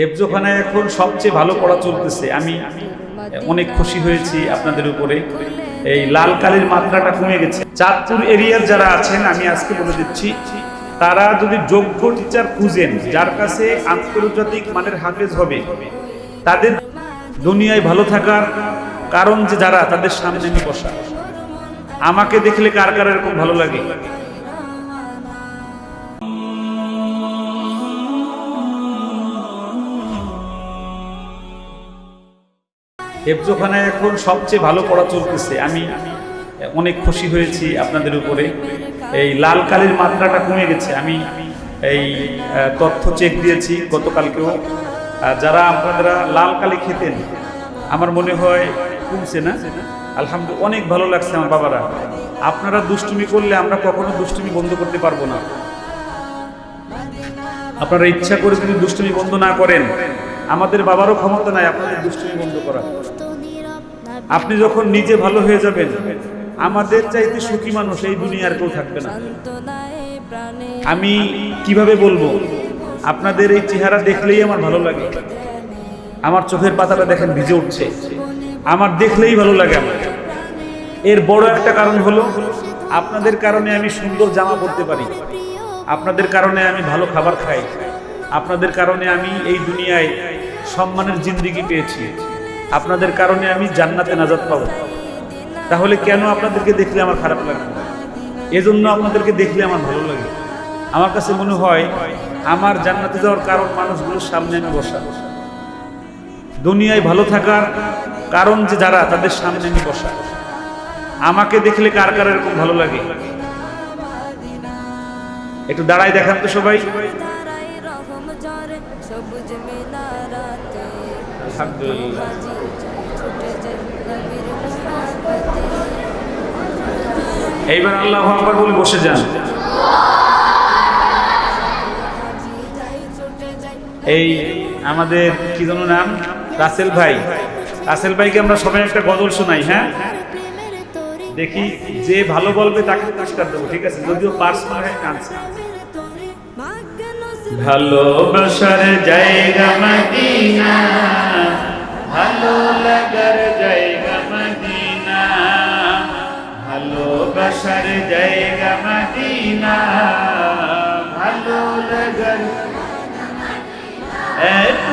হেফজোখানায় এখন সবচেয়ে ভালো পড়া চলতেছে। আমি অনেক খুশি হয়েছি আপনাদের উপরে। এই লাল কালির মাত্রাটা কমে গেছে। চাঁদপুর এরিয়ার যারা আছেন, আমি আজকে বলে দিচ্ছি, তারা যদি যোগ্য টিচার খুঁজেন, যার কাছে আন্তর্জাতিক মানের হাফেজ হবে, তাদের দুনিয়ায় ভালো থাকার কারণ যে যারা, তাদের সামনে বসা। আমাকে দেখলে কার কার এরকম ভালো লাগে? হেফজোখানায় এখন সবচেয়ে ভালো পড়া চলতেছে। আমি অনেক খুশি হয়েছি আপনাদের উপরে। এই লাল কালির মাত্রাটা কমে গেছে। আমি এই তথ্য চেক দিয়েছি গতকালকেও। যারা আপনারা লাল কালি খেতেন, আমার মনে হয় কমছে না? আলহামদুলিল্লাহ অনেক ভালো লাগছে আমার বাবারা। আপনারা দুষ্টুমি করলে আমরা কখনো দুষ্টুমি বন্ধ করতে পারব না। আপনারা ইচ্ছা করে যদি দুষ্টুমি বন্ধ না করেন আমাদের বাবারও ক্ষমতা নাই আপনাদের দুষ্টুমি বন্ধ করা আপনি যখন নিজে ভালো হয়ে যাবেন, আমাদের চাইতে সুখী মানুষ এই দুনিয়ার কেউ থাকবে না। আমি কীভাবে বলব? আপনাদের এই চেহারা দেখলেই আমার ভালো লাগে। আমার চোখের পাতাটা দেখেন ভিজে উঠছে। আমার দেখলেই ভালো লাগে আমার। এর বড় একটা কারণ হলো, আপনাদের কারণে আমি সুন্দর জামা পরতে পারি। আপনাদের কারণে আমি ভালো খাবার খাই। আপনাদের কারণে আমি এই দুনিয়ায় সম্মানের জিন্দিগি পেয়েছি। আপনাদের কারণে আমি জান্নাতে নাজাত পাবো। তাহলে কেন আপনাদেরকে দেখলে আমার খারাপ লাগে? এজন্য আপনাদেরকে দেখলে আমার ভালো লাগে। আমার কাছে মনে হয়, আমার জান্নাতে যাওয়ার কারণ মানুষগুলোর সামনে আমি বসা। দুনিয়ায় ভালো থাকার কারণ যে যারা, তাদের সামনে আমি বসা। আমাকে দেখলে কার কার এরকম ভালো লাগে? একটু দাঁড়ায় দেখান তো সবাই। এইবার আল্লাহ আকবার বলে বসে যান। এই আমাদের কি যেন নাম? রাসেল ভাই। রাসেল ভাইকে আমরা সবাই একটা গজল শোনাই হ্যাঁ? দেখি যে ভালো বলবে তাকে পুরস্কার দেবো ঠিক আছে? যদিও পার্সোনাল হয়ে কাঁদছে ভালোবাসার জায়গা মদিনা ভালো লাগার জায়গা মদিনা। ভালোবাসার জায়গা মদিনা। ভালো লাগার এত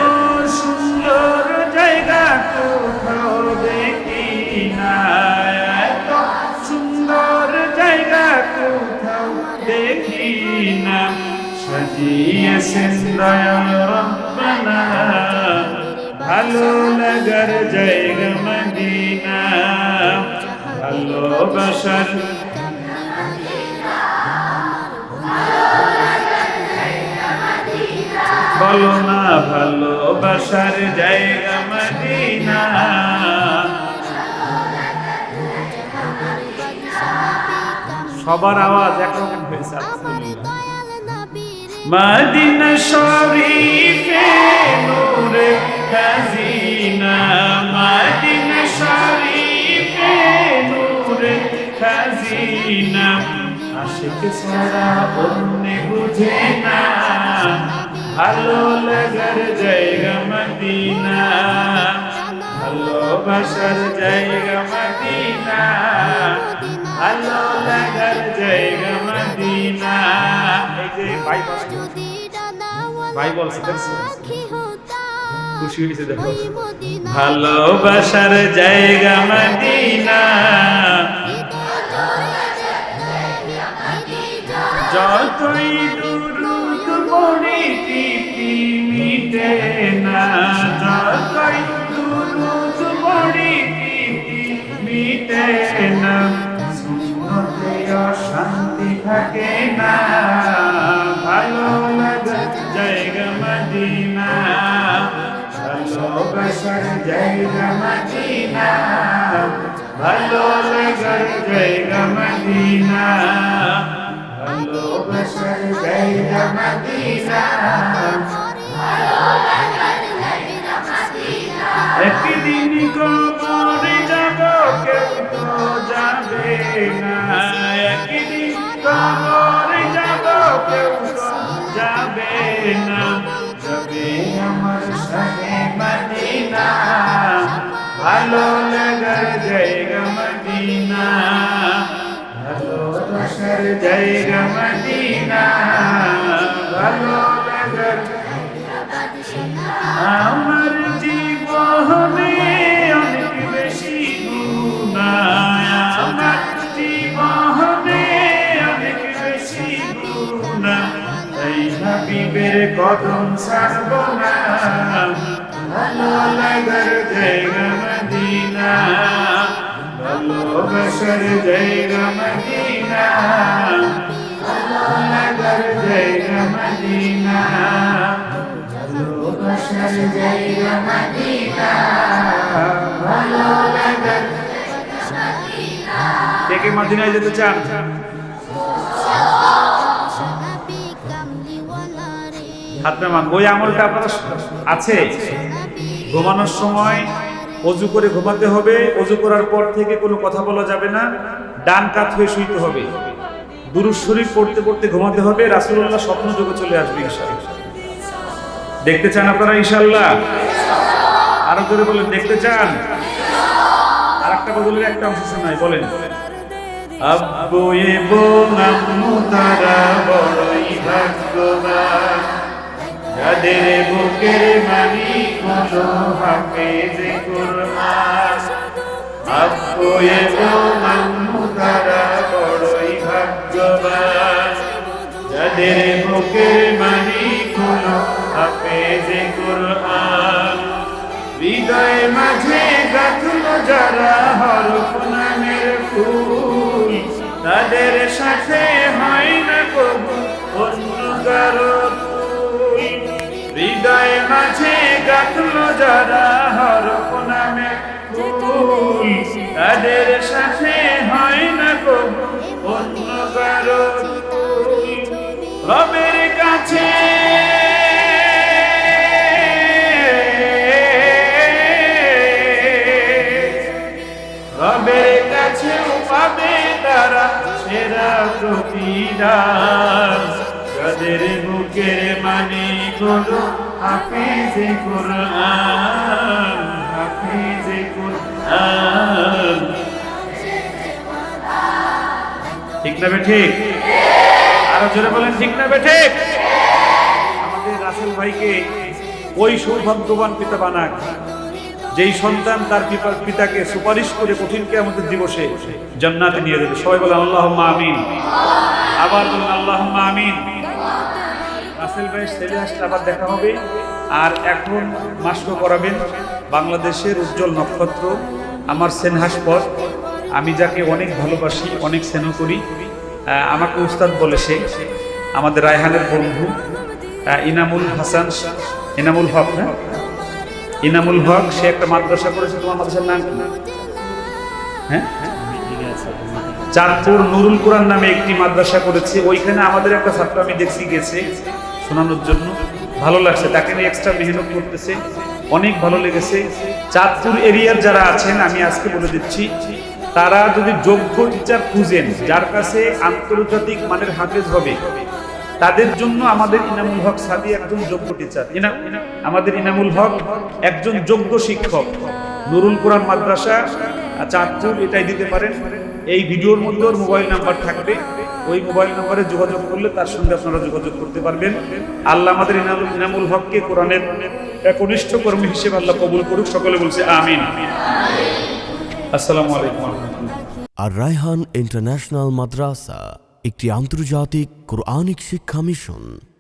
সুন্দর জায়গা কোথাও দেখি না। এত সুন্দর জায়গা কোথাও দেখি না। সাজিয়েছেন দয়াল রব্বানা। ভালো লাগার জায়গা মদিনা। ভালোবাসার বলো না ভালোবাসার জায়গা মদিনা। সবার আওয়াজ একরকম হয়েছে মদিনা শরীফে নূরে খাজিনা মদিনা শরীফে নূরে খাজিনা। আশিক সারা অন্য বুঝে না ভালো লাগার জায়গা মদিনা। ভালোবাসার জায়গা মদিনা ভালো লাগার জায়গা মদিনা। এই যে ভাই বলছে, ভাই বলছে দেখছ? পাখি হতাম খুশি হয়েছে দেখো। ভালোবাসার জায়গা মদিনা। যতই মদিনা ভালো লাগার জায়গা মদিনা ভালোবাসার জায়গা মদিনা একদিন কবরে যাব কেউ যাবে না। ভালো লাগার জায়গা মদিনা ভালোবাসার জায়গা মদিনা ভালো হাবিবের কদম ছাড়ব না ভালো লাগার জায়গা মদিনা। ভালোবাসার জায়গা মদিনা। ভালো লাগার জায়গা মদিনা। ভালোবাসার যেতে চান? কামলিওয়ালা রে হাত নামান। ওই আমলটা আপনার আছে? ঘুমানোর সময় অজু করে ঘুমাতে হবে, অজু করার পর থেকে কোনো কথা বলা যাবে না, ডান কাত হয়ে শুইতে হবে। দুরুজ শরীফ পড়তে পড়তে ঘুমাতে হবে, রাসূলুল্লাহ স্বপ্ন যোগে চলে আসবে ইনশাআল্লাহ। দেখতে চান আপনারা ইনশাআল্লাহ? আরও জোরে বলেন, দেখতে চান? আর একটা বদলের একটা অংশ শোনাই, বলেন। আব্বু এবং আম্মু তারা বড়ই ভাগ্যবান। যাদের বুকের মালিক হলো যাদের বুকের মালিক হলো হাফেজে কোরআন? হৃদয় মাঝে গাঁথলো যারা হরফ মাঝে গাঁথলো যারা হরফ নামের ফুল তাদের সাথে হয় না কবু অন্য কারও রবের কাছে। রবের কাছে পাবে তারা সেরা প্রতিদান। যাদের বুকের মানে হলো হাফিজে কোরআন হাফিজে কোরআন। ঠিক না ঠিক? আরও জোরে বলেন, ঠিক না ঠিক? আমাদের রাসেল ভাইকে ওই সৌভাগ্যবান পিতা বানাক, যেই সন্তান তার পিতা- পিতাকে সুপারিশ করে কঠিন আমাদের দিবসে জান্নাতে নিয়ে যাবে। সবাই বলেন আল্লাহ আমিন। আবার বলেন আল্লাহ আমিন। রাসেল ভাই ছেলে আসলে আবার দেখা হবে। আর এখন মাস্ক করাবেন বাংলাদেশের উজ্জ্বল নক্ষত্র, আমার সেনহাসপদ আমি যাকে অনেক ভালোবাসি, অনেক স্নেহ করি। আমাকে উস্তাদ বলে সে, আমাদের রায়হানের বন্ধু ইনামুল হাসান ইনামুল হক না ইনামুল হক, সে একটা মাদ্রাসা করেছে, তোমার মাদ্রাসার নাম কি? হ্যাঁ? চাঁদপুর নুরুল কোরআন নামে একটি মাদ্রাসা করেছে। ওইখানে আমাদের একটা ছাত্র আমি দেখছি গেছে। শোনানোর জন্য ভালো লাগছে। তাকে নিয়ে এক্সট্রা মেহনত করতেছে। অনেক ভালো লেগেছে। চাঁদপুর এরিয়ার যারা আছেন, আমি আজকে বলে দিচ্ছি, তারা যদি যোগ্য টিচার খুঁজেন, যার কাছে আন্তর্জাতিক মানের হাফেজ হবে, তাদের জন্য আমাদের ইনামুল হক সাদি একজন যোগ্য টিচার আমাদের ইনামুল হক একজন যোগ্য শিক্ষক। নুরুল কোরআন মাদ্রাসা, চাঁদপুর এটাই দিতে পারেন। এই ভিডিওর মধ্যে ওর মোবাইল নাম্বার থাকবে। ওই মোবাইল নম্বরে যোগাযোগ করলে তার সঙ্গে আপনারা যোগাযোগ করতে পারবেন। আল্লাহ আমাদের ইনামুল হককে কোরআনের একনিষ্ঠ কর্মী হিসেবে আল্লাহ কবুল করুক। সকলে বলছে, আমিন। আসসালামু আলাইকুম আর রায়হান ইন্টারন্যাশনাল মাদ্রাসা, একটি আন্তর্জাতিক কোরআনিক শিক্ষা মিশন।